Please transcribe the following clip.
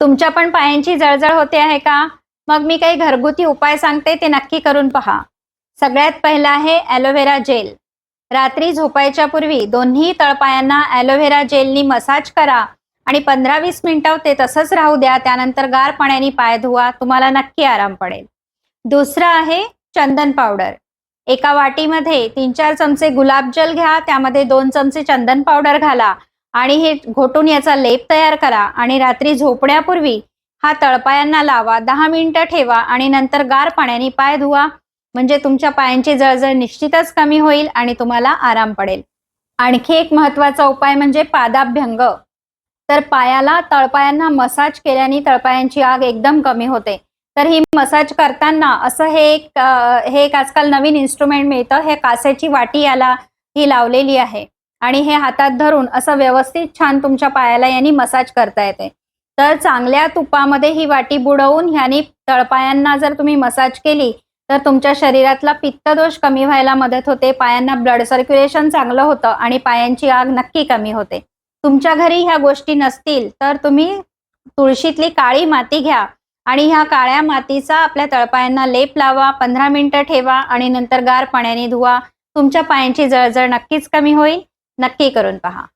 तुमच्या पण पायांची जळजळ होते आहे का? मग मी काही घरगुती उपाय सांगते ते नक्की करून पहा. सगळ्यात पहिला आहे ॲलोव्हेरा जेल रात्री झोपायच्या पूर्वी दोन्ही तळपायांना ॲलोव्हेरा जेलनी मसाज करा आणि पंधरा वीस मिनिटं ते तसंच राहू द्या त्यानंतर गार पाण्याने पाय धुवा तुम्हाला नक्की आराम पडेल. दुसरं आहे चंदन पावडर एका वाटीमध्ये तीन चार चमचे गुलाबजल घ्या त्यामध्ये दोन चमचे चंदन पावडर घाला. आणि हे घोटून याचा लेप तयार करा आणि रात्री झोपण्यापूर्वी हा तळपायांना लावा. दहा मिनिटं ठेवा आणि नंतर गार पाण्याने पाय धुवा. म्हणजे तुमच्या पायांची जळजळ निश्चितच कमी होईल आणि तुम्हाला आराम पडेल. आणखी एक महत्त्वाचा उपाय म्हणजे पादाभ्यंग. तर पायाला तळपायांना मसाज केल्याने तळपायांची आग एकदम कमी होते. तर ही मसाज करताना असं हे एक हे एक आजकाल नवीन इन्स्ट्रुमेंट मिळतं. हे कासेची वाटी याला ही लावलेली आहे. आणि हे हातात धरून असं व्यवस्थित छान तुमच्या पायाला यांनी मसाज करता येते. तर चांगल्या तुपामध्ये ही वाटी बुडवून ह्यानी तळपायांना जर तुम्ही मसाज केली तर तुमच्या शरीरातला पित्तदोष कमी व्हायला मदत होते पायांना ब्लड सर्क्युलेशन चांगलं होतं आणि पायांची आग नक्की कमी होते. तुमच्या घरी ह्या गोष्टी नसतील तर तुम्ही तुळशीतली काळी माती घ्या आणि ह्या काळ्या मातीचा आपल्या तळपायांना लेप लावा पंधरा मिनिटं ठेवा आणि नंतर गार पाण्याने धुवा. तुमच्या पायांची जळजळ नक्कीच कमी होईल. नक्की करून पहा.